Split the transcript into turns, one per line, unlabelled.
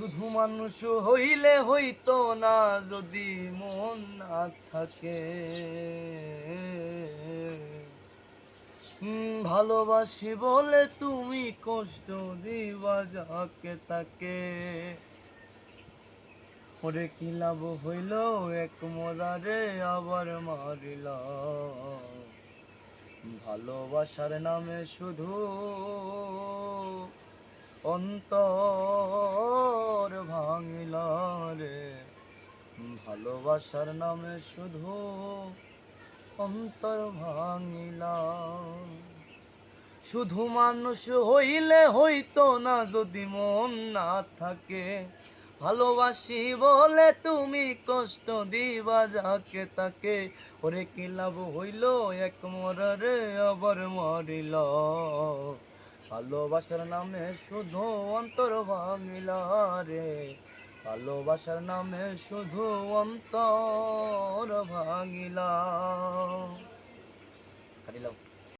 শুধু মানুষ হইলে হইতো না, যদি মন না থাকে। ভালোবাসি বলে তুমি কষ্ট দিবা যাকে তাকে। ওরে কি লাভ হইল এক মরারে আবার মারিল ভালোবাসার নামে শুধু অন্তর ভাঙিল রে। ভালোবাসার নামে শুধু অন্তর ভাঙিলা। শুধু মানুষ হইলে হইতো না, যদি মন না থাকে। ভালোবাসি বলে তুমি কষ্ট দিবা যাকে তাকে। ওরে কি লাভ হইল? এক মরারে আবার মারিল। ভালোবাসার নামে শুধু অন্তর ভাঙিলা রে। ভালোবাসার নামে শুধু অন্তর ভাঙিলা